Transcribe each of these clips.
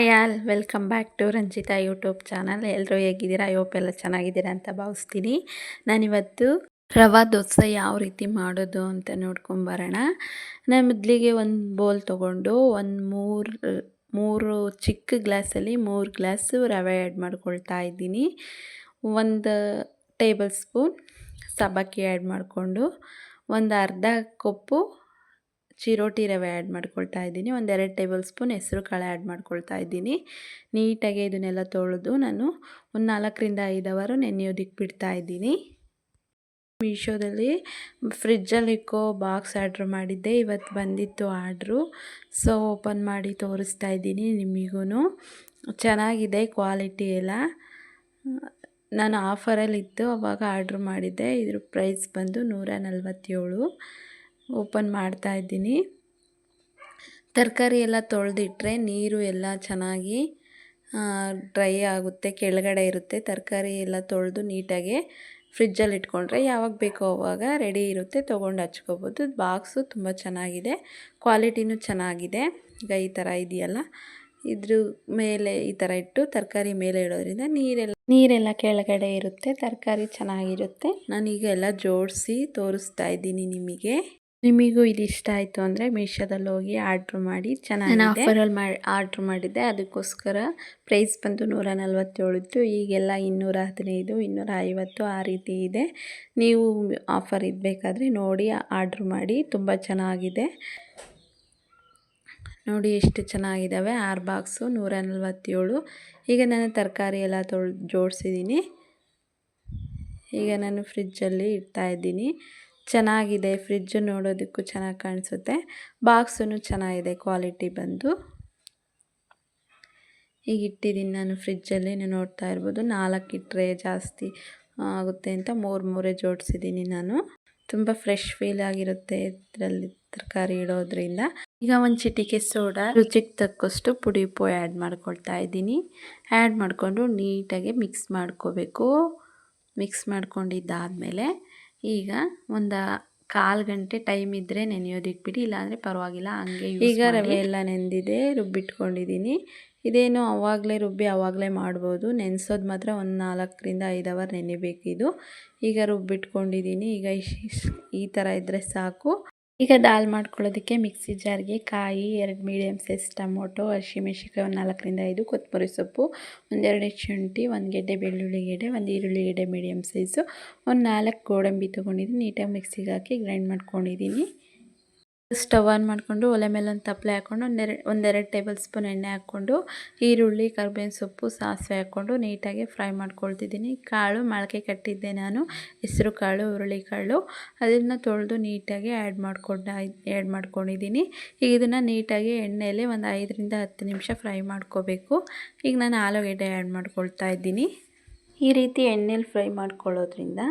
Hi all, welcome back to Ranjitha YouTube channel. ಎಲ್ಲರೂ ಹೇಗಿದ್ದೀರಾ? ಎಲ್ಲ ಚೆನ್ನಾಗಿದ್ದೀರಾ ಅಂತ ಭಾವಿಸ್ತೀನಿ. ನಾನಿವತ್ತು ರವಾ ದೋಸೆ ಯಾವ ರೀತಿ ಮಾಡೋದು ಅಂತ ನೋಡ್ಕೊಂಬರೋಣ ನಾನು ಮೊದಲಿಗೆ ಒಂದು ಬೌಲ್ ತೊಗೊಂಡು ಒಂದು ಮೂರು ಮೂರು ಚಿಕ್ಕ ಗ್ಲಾಸಲ್ಲಿ ಮೂರು ಗ್ಲಾಸು ರವೆ ಆ್ಯಡ್ ಮಾಡ್ಕೊಳ್ತಾ ಇದ್ದೀನಿ. ಒಂದು ಟೇಬಲ್ ಸ್ಪೂನ್ ಸಬ್ಬಕ್ಕಿ ಆ್ಯಡ್ ಮಾಡಿಕೊಂಡು, ಒಂದು ಅರ್ಧ ಕಪ್ಪು ಚಿರೋಟಿ ರವೆ ಆ್ಯಡ್ ಮಾಡ್ಕೊಳ್ತಾ ಇದ್ದೀನಿ. ಒಂದೆರಡು ಟೇಬಲ್ ಸ್ಪೂನ್ ಹೆಸರು ಕಾಳು ಆ್ಯಡ್ ಮಾಡ್ಕೊಳ್ತಾ ಇದ್ದೀನಿ. ನೀಟಾಗಿ ಇದನ್ನೆಲ್ಲ ತೊಳೆದು ನಾನು ಒಂದು ನಾಲ್ಕರಿಂದ ಐದು ಅವರು ನೆನೆಯೋದಕ್ಕೆ ಬಿಡ್ತಾ ಇದ್ದೀನಿ. ಮೀಶೋದಲ್ಲಿ ಫ್ರಿಜ್ಜಲ್ಲಿ ಇಕ್ಕೋ ಬಾಕ್ಸ್ ಆರ್ಡ್ರ್ ಮಾಡಿದ್ದೆ. ಇವತ್ತು ಬಂದಿತ್ತು ಆರ್ಡ್ರು ಸೊ ಓಪನ್ ಮಾಡಿ ತೋರಿಸ್ತಾ ಇದ್ದೀನಿ ನಿಮಗೂ ಚೆನ್ನಾಗಿದೆ ಕ್ವಾಲಿಟಿ ಎಲ್ಲ. ನಾನು ಆಫರಲ್ಲಿತ್ತು ಅವಾಗ ಆರ್ಡ್ರ್ ಮಾಡಿದ್ದೆ. ಇದ್ರ ಪ್ರೈಸ್ ಬಂದು ನೂರ ನಲ್ವತ್ತೇಳು. ಓಪನ್ ಮಾಡ್ತಾ ಇದ್ದೀನಿ. ತರಕಾರಿ ಎಲ್ಲ ತೊಳೆದಿಟ್ರೆ ನೀರು ಎಲ್ಲ ಚೆನ್ನಾಗಿ ಡ್ರೈ ಆಗುತ್ತೆ, ಕೆಳಗಡೆ ಇರುತ್ತೆ. ತರಕಾರಿ ಎಲ್ಲ ತೊಳೆದು ನೀಟಾಗಿ ಫ್ರಿಜ್ಜಲ್ಲಿ ಇಟ್ಕೊಂಡ್ರೆ ಯಾವಾಗ ಬೇಕೋ ಅವಾಗ ರೆಡಿ ಇರುತ್ತೆ, ತೊಗೊಂಡು ಹಚ್ಕೋಬೋದು. ಬಾಕ್ಸು ತುಂಬ ಚೆನ್ನಾಗಿದೆ, ಕ್ವಾಲಿಟಿನೂ ಚೆನ್ನಾಗಿದೆ. ಈಗ ಈ ಥರ ಇದೆಯಲ್ಲ, ಇದ್ರ ಮೇಲೆ ಈ ಥರ ಇಟ್ಟು ತರಕಾರಿ ಮೇಲೆ ಇಡೋದ್ರಿಂದ ನೀರೆಲ್ಲ ನೀರೆಲ್ಲ ಕೆಳಗಡೆ ಇರುತ್ತೆ, ತರಕಾರಿ ಚೆನ್ನಾಗಿರುತ್ತೆ. ನಾನೀಗ ಎಲ್ಲ ಜೋಡಿಸಿ ತೋರಿಸ್ತಾ ಇದ್ದೀನಿ ನಿಮಗೆ. ನಿಮಗೂ ಇದು ಇಷ್ಟ ಆಯಿತು ಅಂದರೆ ಮೀಶೋದಲ್ಲಿ ಹೋಗಿ ಆರ್ಡ್ರ್ ಮಾಡಿ ಚೆನ್ನಾಗಿ ಆಫರಲ್ಲಿ ಮಾಡಿ ಆರ್ಡ್ರ್ ಮಾಡಿದ್ದೆ. ಅದಕ್ಕೋಸ್ಕರ ಪ್ರೈಸ್ ಬಂದು ನೂರ ನಲ್ವತ್ತೇಳು ಇತ್ತು. ಈಗೆಲ್ಲ ಇನ್ನೂರ ಹದಿನೈದು ಇನ್ನೂರ ಐವತ್ತು ಆ ರೀತಿ ಇದೆ. ನೀವು ಆಫರ್ ಇದ್ಬೇಕಾದ್ರೆ ನೋಡಿ ಆರ್ಡ್ರ್ ಮಾಡಿ. ತುಂಬ ಚೆನ್ನಾಗಿದೆ. ನೋಡಿ ಎಷ್ಟು ಚೆನ್ನಾಗಿದ್ದಾವೆ. ಆರು ಬಾಕ್ಸು ನೂರ ನಲ್ವತ್ತೇಳು ಈಗ ನಾನು ತರಕಾರಿ ಎಲ್ಲ ತೊಳ್ ಜೋಡಿಸಿದ್ದೀನಿ. ಈಗ ನಾನು ಫ್ರಿಜ್ಜಲ್ಲಿ ಇಡ್ತಾಯಿದ್ದೀನಿ ಚೆನ್ನಾಗಿದೆ ಫ್ರಿಜ್ಜು ನೋಡೋದಕ್ಕೂ ಚೆನ್ನಾಗಿ ಕಾಣಿಸುತ್ತೆ. ಬಾಕ್ಸೂ ಚೆನ್ನಾಗಿದೆ ಕ್ವಾಲಿಟಿ ಬಂದು. ಈಗ ಇಟ್ಟಿದ್ದೀನಿ ನಾನು ಫ್ರಿಜ್ಜಲ್ಲಿ ನೀವು ನೋಡ್ತಾ ಇರ್ಬೋದು. ನಾಲ್ಕು ಇಟ್ಟರೆ ಜಾಸ್ತಿ ಆಗುತ್ತೆ ಅಂತ ಮೂರು, ಮೂರೇ ಜೋಡಿಸಿದ್ದೀನಿ ನಾನು. ತುಂಬ ಫ್ರೆಶ್ ಫೀಲ್ ಆಗಿರುತ್ತೆ ಇದರಲ್ಲಿ ತರಕಾರಿ ಇಡೋದ್ರಿಂದ. ಈಗ ಒಂದು ಚಿಟಿಕೆ ಸೋಡಾ, ರುಚಿಗೆ ತಕ್ಕಷ್ಟು ಪುಡಿ ಉಪ್ಪು ಆ್ಯಡ್ ಮಾಡ್ಕೊಳ್ತಾ ಇದ್ದೀನಿ. ಆ್ಯಡ್ ಮಾಡಿಕೊಂಡು ನೀಟಾಗಿ ಮಿಕ್ಸ್ ಮಾಡ್ಕೋಬೇಕು. ಮಿಕ್ಸ್ ಮಾಡ್ಕೊಂಡಿದ್ದಾದಮೇಲೆ ಈಗ ಒಂದು ಕಾಲು ಗಂಟೆ ಟೈಮ್ ಇದ್ದರೆ ನೆನೆಯೋದಕ್ಕೆ ಬಿಡಿ ಇಲ್ಲಾಂದರೆ ಪರವಾಗಿಲ್ಲ ಹಂಗೆ ಈಗ ರವೆ ಎಲ್ಲ ನೆಂದಿದೆ ರುಬ್ಬಿಟ್ಕೊಂಡಿದ್ದೀನಿ ಇದೇನು ಅವಾಗಲೇ ರುಬ್ಬಿ ಅವಾಗಲೇ ಮಾಡ್ಬೋದು. ನೆನೆಸೋದು ಮಾತ್ರ ಒಂದು ನಾಲ್ಕರಿಂದ ಐದು ಅವರ್ ನೆನೆಬೇಕಿದು. ಈಗ ರುಬ್ಬಿಟ್ಕೊಂಡಿದ್ದೀನಿ ಈಗ ಈ ಥರ ಇದ್ದರೆ ಸಾಕು. ಈಗ ದಾಲ್ ಮಾಡ್ಕೊಳ್ಳೋದಕ್ಕೆ ಮಿಕ್ಸಿ ಜಾರ್ಗೆ ಕಾಯಿ, ಎರಡು ಮೀಡಿಯಮ್ ಸೈಜ್ ಟೊಮೊಟೊ ಹಸಿಮೆಣ್ಸಿಕಾಯಿ ಒಂದು ನಾಲ್ಕರಿಂದ ಐದು, ಕೊತ್ತಂಬರಿ ಸೊಪ್ಪು, ಒಂದೆರಡು ಶುಂಠಿ, ಒಂದು ಗೆಡ್ಡೆ ಬೆಳ್ಳುಳ್ಳಿ ಗೆಡ್ಡೆ, ಒಂದು ಈರುಳ್ಳಿ ಗೆಡ್ಡೆ ಮೀಡಿಯಮ್ ಸೈಜು, ಒಂದು ನಾಲ್ಕು ಗೋಡಂಬಿ ತೊಗೊಂಡಿದ್ದೀನಿ, ನೀಟಾಗಿ ಮಿಕ್ಸಿಗೆ ಹಾಕಿ ಗ್ರೈಂಡ್ ಮಾಡ್ಕೊಂಡಿದ್ದೀನಿ. ಸ್ಟವ್ ಆನ್ ಮಾಡಿಕೊಂಡು ಒಲೆ ಮೇಲೆ ಒಂದು ತಪ್ಪಲೆ ಹಾಕ್ಕೊಂಡು ಒಂದೆರಡು ಒಂದೆರಡು ಟೇಬಲ್ ಸ್ಪೂನ್ ಎಣ್ಣೆ ಹಾಕ್ಕೊಂಡು, ಈರುಳ್ಳಿ, ಕರ್ಬೇವಿನ ಸೊಪ್ಪು, ಸಾಸಿವೆ ಹಾಕ್ಕೊಂಡು ನೀಟಾಗಿ ಫ್ರೈ ಮಾಡ್ಕೊಳ್ತಿದ್ದೀನಿ. ಕಾಳು, ಮೊಳಕೆ ಕಟ್ಟಿದ್ದೆ ನಾನು, ಹೆಸರು ಕಾಳು, ಹುರುಳಿ ಕಾಳು. ಅದನ್ನು ತೊಳೆದು ನೀಟಾಗಿ ಆ್ಯಡ್ ಮಾಡ್ಕೊಂಡು ಆ್ಯಡ್ ಮಾಡ್ಕೊಂಡಿದ್ದೀನಿ. ಈಗ ಇದನ್ನು ನೀಟಾಗಿ ಎಣ್ಣೆಯಲ್ಲಿ ಒಂದು ಐದರಿಂದ ಹತ್ತು ನಿಮಿಷ ಫ್ರೈ ಮಾಡ್ಕೋಬೇಕು. ಈಗ ನಾನು ಆಲೂಗೆಡ್ಡೆ ಆ್ಯಡ್ ಮಾಡ್ಕೊಳ್ತಾ ಇದ್ದೀನಿ. ಈ ರೀತಿ ಎಣ್ಣೆಲಿ ಫ್ರೈ ಮಾಡ್ಕೊಳ್ಳೋದ್ರಿಂದ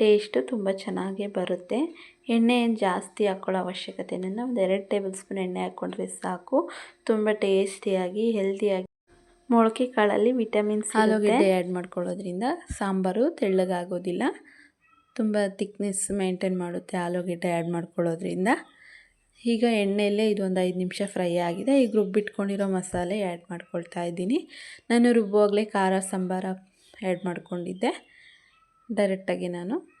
ಟೇಸ್ಟು ತುಂಬ ಚೆನ್ನಾಗೇ ಬರುತ್ತೆ. ಎಣ್ಣೆ ಏನು ಜಾಸ್ತಿ ಹಾಕ್ಕೊಳ್ಳೋ ಅವಶ್ಯಕತೆ ಏನಿಲ್ಲ ಒಂದು ಎರಡು ಟೇಬಲ್ ಸ್ಪೂನ್ ಎಣ್ಣೆ ಹಾಕ್ಕೊಂಡ್ರೆ ಸಾಕು. ತುಂಬ ಟೇಸ್ಟಿಯಾಗಿ, ಹೆಲ್ದಿಯಾಗಿ. ಮೊಳಕೆ ಕಾಳಲ್ಲಿ ವಿಟಮಿನ್ಸ್ ಆಲೂಗೆಡ್ಡೆ ಆ್ಯಡ್ ಮಾಡ್ಕೊಳ್ಳೋದ್ರಿಂದ ಸಾಂಬಾರು ತೆಳ್ಳಗಾಗೋದಿಲ್ಲ. ತುಂಬ ತಿಕ್ನೆಸ್ ಮೇಂಟೈನ್ ಮಾಡುತ್ತೆ ಆಲೂಗೆಡ್ಡೆ ಆ್ಯಡ್ ಮಾಡ್ಕೊಳ್ಳೋದ್ರಿಂದ. ಈಗ ಎಣ್ಣೆಯಲ್ಲೇ ಇದೊಂದು ಐದು ನಿಮಿಷ ಫ್ರೈ ಆಗಿದೆ. ಈಗ ರುಬ್ಬಿಟ್ಕೊಂಡಿರೋ ಮಸಾಲೆ ಆ್ಯಡ್ ಮಾಡ್ಕೊಳ್ತಾ ಇದ್ದೀನಿ. ನಾನು ರುಬ್ಬುವಾಗಲೇ ಖಾರ, ಸಾಂಬಾರ ಆ್ಯಡ್ ಮಾಡ್ಕೊಂಡಿದ್ದೆ. ಡೈರೆಕ್ಟಾಗಿ ನಾನು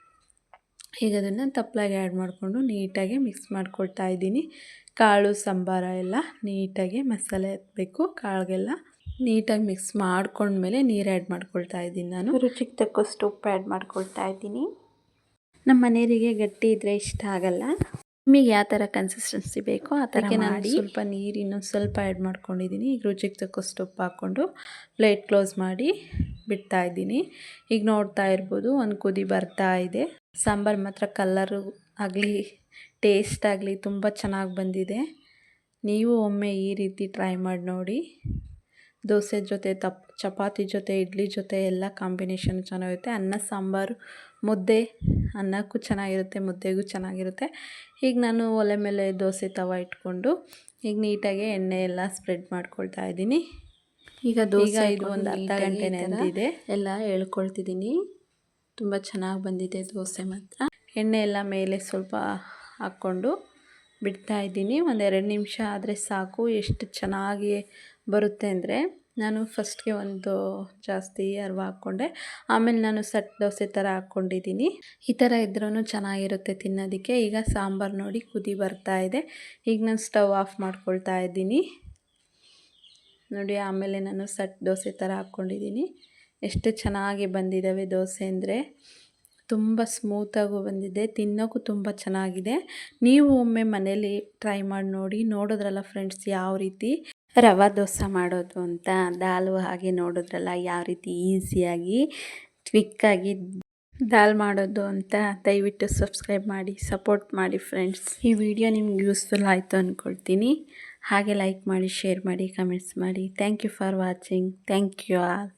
ಈಗ ಅದನ್ನು ತಪ್ಪಲಾಗಿ ಆ್ಯಡ್ ಮಾಡಿಕೊಂಡು ನೀಟಾಗಿ ಮಿಕ್ಸ್ ಮಾಡ್ಕೊಳ್ತಾ ಇದ್ದೀನಿ. ಕಾಳು ಸಾಂಬಾರ ಎಲ್ಲ ನೀಟಾಗಿ ಮಸಾಲೆ ಹತ್ತಬೇಕು ಕಾಳಿಗೆಲ್ಲ ನೀಟಾಗಿ ಮಿಕ್ಸ್ ಮಾಡ್ಕೊಂಡ್ಮೇಲೆ ನೀರು ಆ್ಯಡ್ ಮಾಡ್ಕೊಳ್ತಾ ಇದ್ದೀನಿ ನಾನು. ರುಚಿಗೆ ತಕ್ಕಷ್ಟು ಉಪ್ಪು ಆ್ಯಡ್ ಮಾಡ್ಕೊಳ್ತಾ ಇದ್ದೀನಿ. ನಮ್ಮ ಮನೆಯವರಿಗೆ ಗಟ್ಟಿ ಇದ್ದರೆ ಇಷ್ಟ ಆಗಲ್ಲ. ನಿಮಗೆ ಯಾವ ಥರ ಕನ್ಸಿಸ್ಟೆನ್ಸಿ ಬೇಕೋ ಆ ಥರಕ್ಕೆ ನಾನು ಸ್ವಲ್ಪ ನೀರು ಇನ್ನೊಂದು ಸ್ವಲ್ಪ ಆ್ಯಡ್ ಮಾಡ್ಕೊಂಡಿದ್ದೀನಿ ಈಗ ರುಚಿಗೆ ತಕ್ಕಷ್ಟು ಉಪ್ಪು ಹಾಕ್ಕೊಂಡು ಪ್ಲೇಟ್ ಕ್ಲೋಸ್ ಮಾಡಿ ಬಿಡ್ತಾ ಇದ್ದೀನಿ. ಈಗ ನೋಡ್ತಾ ಇರ್ಬೋದು ಒಂದು ಕುದಿ ಬರ್ತಾ ಇದೆ. ಸಾಂಬಾರು ಮಾತ್ರ ಕಲ್ಲರು ಆಗಲಿ ಟೇಸ್ಟ್ ಆಗಲಿ ತುಂಬ ಚೆನ್ನಾಗಿ ಬಂದಿದೆ. ನೀವು ಒಮ್ಮೆ ಈ ರೀತಿ ಟ್ರೈ ಮಾಡಿ ನೋಡಿ. ದೋಸೆ ಜೊತೆ ತಪ್ ಚಪಾತಿ ಜೊತೆ ಇಡ್ಲಿ ಜೊತೆ ಎಲ್ಲ ಕಾಂಬಿನೇಷನ್ ಚೆನ್ನಾಗಿರುತ್ತೆ. ಅನ್ನ ಸಾಂಬಾರು ಮುದ್ದೆ ಅನ್ನಕ್ಕೂ ಚೆನ್ನಾಗಿರುತ್ತೆ ಮುದ್ದೆಗೂ ಚೆನ್ನಾಗಿರುತ್ತೆ. ಈಗ ನಾನು ಒಲೆ ಮೇಲೆ ದೋಸೆ ತವ ಇಟ್ಕೊಂಡು ಈಗ ನೀಟಾಗಿ ಎಣ್ಣೆ ಎಲ್ಲ ಸ್ಪ್ರೆಡ್ ಮಾಡ್ಕೊಳ್ತಾ ಇದ್ದೀನಿ. ಈಗ ದೋಸೆ ಇದು ಒಂದು ಅರ್ಧ ಗಂಟೆ ನೆನೆದಿದೆ ಎಲ್ಲ ಹೇಳ್ಕೊಳ್ತಿದ್ದೀನಿ ತುಂಬ ಚೆನ್ನಾಗಿ ಬಂದಿದೆ ದೋಸೆ ಮಾತ್ರ. ಎಣ್ಣೆ ಎಲ್ಲ ಮೇಲೆ ಸ್ವಲ್ಪ ಹಾಕ್ಕೊಂಡು ಬಿಡ್ತಾ ಇದ್ದೀನಿ. ಒಂದೆರಡು ನಿಮಿಷ ಆದರೆ ಸಾಕು. ಎಷ್ಟು ಚೆನ್ನಾಗಿ ಬರುತ್ತೆ ಅಂದರೆ ನಾನು ಫಸ್ಟ್ಗೆ ಒಂದು ಜಾಸ್ತಿ ಅರ್ವ ಹಾಕ್ಕೊಂಡೆ. ಆಮೇಲೆ ನಾನು ಸಟ್ ದೋಸೆ ಥರ ಹಾಕ್ಕೊಂಡಿದ್ದೀನಿ. ಈ ಥರ ಇದ್ರೂ ಚೆನ್ನಾಗಿರುತ್ತೆ ತಿನ್ನೋದಕ್ಕೆ. ಈಗ ಸಾಂಬಾರು ನೋಡಿ ಕುದಿ ಬರ್ತಾ ಇದೆ. ಈಗ ನಾನು ಸ್ಟವ್ ಆಫ್ ಮಾಡ್ಕೊಳ್ತಾ ಇದ್ದೀನಿ. ನೋಡಿ, ಆಮೇಲೆ ನಾನು ಸಟ್ ದೋಸೆ ಥರ ಹಾಕ್ಕೊಂಡಿದ್ದೀನಿ. ಎಷ್ಟು ಚೆನ್ನಾಗಿ ಬಂದಿದ್ದಾವೆ ದೋಸೆ ಅಂದರೆ. ತುಂಬ ಸ್ಮೂತಾಗೂ ಬಂದಿದೆ ತಿನ್ನೋಕ್ಕೂ ತುಂಬ ಚೆನ್ನಾಗಿದೆ. ನೀವು ಒಮ್ಮೆ ಮನೇಲಿ ಟ್ರೈ ಮಾಡಿ ನೋಡಿ, ನೋಡಿದ್ರಲ್ಲ ಫ್ರೆಂಡ್ಸ್ ಯಾವ ರೀತಿ ರವಾ ದೋಸೆ ಮಾಡೋದು ಅಂತ, ದಾಲು ಹಾಗೆ ನೋಡಿದ್ರಲ್ಲ ಯಾವ ರೀತಿ ಈಸಿಯಾಗಿ, ಕ್ವಿಕ್ಕಾಗಿ ದಾಲ್ ಮಾಡೋದು ಅಂತ ದಯವಿಟ್ಟು ಸಬ್ಸ್ಕ್ರೈಬ್ ಮಾಡಿ, ಸಪೋರ್ಟ್ ಮಾಡಿ ಫ್ರೆಂಡ್ಸ್. ಈ ವಿಡಿಯೋ ನಿಮ್ಗೆ ಯೂಸ್ಫುಲ್ ಆಯಿತು ಅಂದ್ಕೊಳ್ತೀನಿ ಹಾಗೆ ಲೈಕ್ ಮಾಡಿ, ಶೇರ್ ಮಾಡಿ, ಕಮೆಂಟ್ಸ್ ಮಾಡಿ. Thank you for watching. Thank you all.